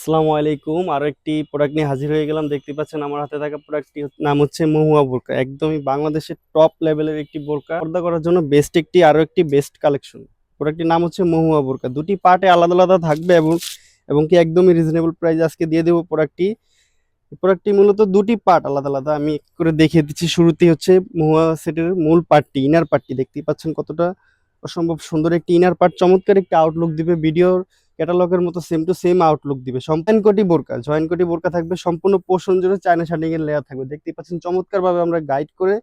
আসসালামু আলাইকুম। আরও একটি প্রোডাক্ট নিয়ে হাজির হয়ে গেলাম। দেখতে পাচ্ছেন আমার হাতে থাকা প্রোডাক্টটি নাম হচ্ছে মহুয়া বোরকা। একদমই বাংলাদেশের টপ লেভেলের একটি বোরকা। পর্দা করার জন্য বেস্ট একটি আরও একটি বেস্ট কালেকশন প্রোডাক্টটির নাম হচ্ছে মহুয়া বোরকা। দুটি পার্টে আলাদা আলাদা থাকবে এবং এবং কি একদমই রিজনেবল প্রাইস আজকে দিয়ে দেবো প্রোডাক্টটি প্রোডাক্টটি মূলত দুটি পার্ট আলাদা আলাদা। আমি করে দেখিয়ে দিচ্ছি। শুরুতেই হচ্ছে মহুয়া সেটের মূল পার্টটি ইনার পার্টটি দেখতেই পাচ্ছেন কতটা অসম্ভব সুন্দর একটি ইনার পার্ট চমৎকার একটি আউটলুক দিবে। ভিডিওর ক্যাটালগের মতো সেম টু সেম আউটলুক দিবে। সম্পূর্ণ কোটি বোরকা জয়েন কোটি বোরকা থাকবে সম্পূর্ণ পোষণ জুড়ে চায়না শার্টিং এর লেয়ার থাকবে। দেখতেই পাচ্ছেন চমৎকার ভাবে আমরা গাইড করে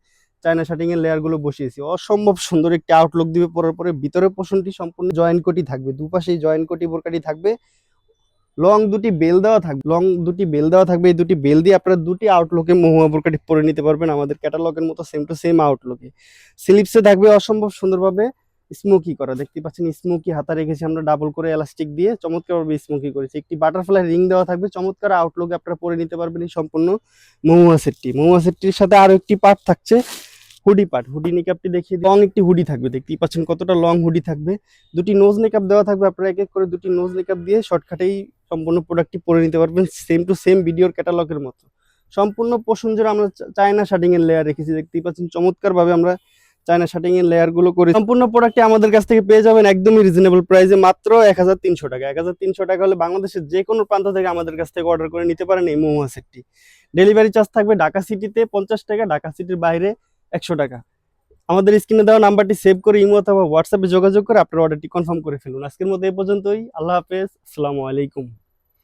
চায়না শার্টিং এর লেয়ারগুলো বসিয়েছি। অসম্ভব সুন্দর একটি আউটলুক দিবে। পরার পরে ভিতরে পোষণটি সম্পূর্ণ জয়েন কোটি থাকবে। দুপাশেই জয়েন কোটি বোরকাটি থাকবে। লং দুটি বেল দেওয়া থাকবে। লং দুটি বেল দেওয়া থাকবে। এই দুটি বেল দিয়ে আপনারা দুটি আউটলুকে মহুয়া বোরকাটি পরে নিতে পারবেন আমাদের ক্যাটালগের মতো সেম টু সেম আউটলুকে স্লিপসে থাকবে অসম্ভব সুন্দরভাবে স্মোকি করা। দেখতে পাচ্ছেন, স্মোকি হাতা রেখেছি আমরা ডাবল করে এলাস্টিক দিয়ে। চমৎকারভাবে স্মোকি করেছি। একটি বাটারফ্লাই রিং দেওয়া থাকবে। চমৎকার আউটলুক আপনারা পরে নিতে পারবেন এই সম্পূর্ণ মহুয়া সেটটি। মহুয়া সেটটির সাথে আরও একটি পার্ট থাকছে হুডি পার্ট হুডি নিকাপটি দেখিয়ে লং একটি হুডি থাকবে। দেখতেই পাচ্ছেন কতটা লং হুডি থাকবে। দুটি নোজ মেকআপ দেওয়া থাকবে আপনারা এক এক করে দুটি নোজ মেকআপ দিয়ে শর্টকাটেই সম্পূর্ণ প্রোডাক্টটি পরে নিতে পারবেন। সেম টু সেম ভিডিওর ক্যাটালগের মতো। সম্পূর্ণ জোড়া আমরা চায়না এর লেয়ার রেখেছি। দেখতেই পাচ্ছেন চমৎকার ভাবে আমরা চায়না শার্টিং এর লেয়ারগুলো করে। সম্পূর্ণ প্রোডাক্টটি আমাদের কাছ থেকে পেয়ে যাবেন একদমই রিজনেবল প্রাইসে মাত্র এক হাজার তিনশো টাকা। এক হাজার তিনশো টাকা হলে বাংলাদেশের যে কোনো প্রান্ত থেকে আমাদের কাছ থেকে অর্ডার করে নিতে পারেন এই মোমো সেটটি। ডেলিভারি চার্জ থাকবে ঢাকা সিটিতে পঞ্চাশ টাকা, ঢাকা সিটির বাইরে একশো টাকা। আমাদের স্ক্রিনে দেওয়া নাম্বারটি সেভ করে ইমো অথবা হোয়াটসঅ্যাপে যোগাযোগ করে আপনার অর্ডারটি কনফার্ম করে ফেলুন। আজকের মতো এই পর্যন্তই। আল্লাহ হাফেজ। আসসালামু আলাইকুম।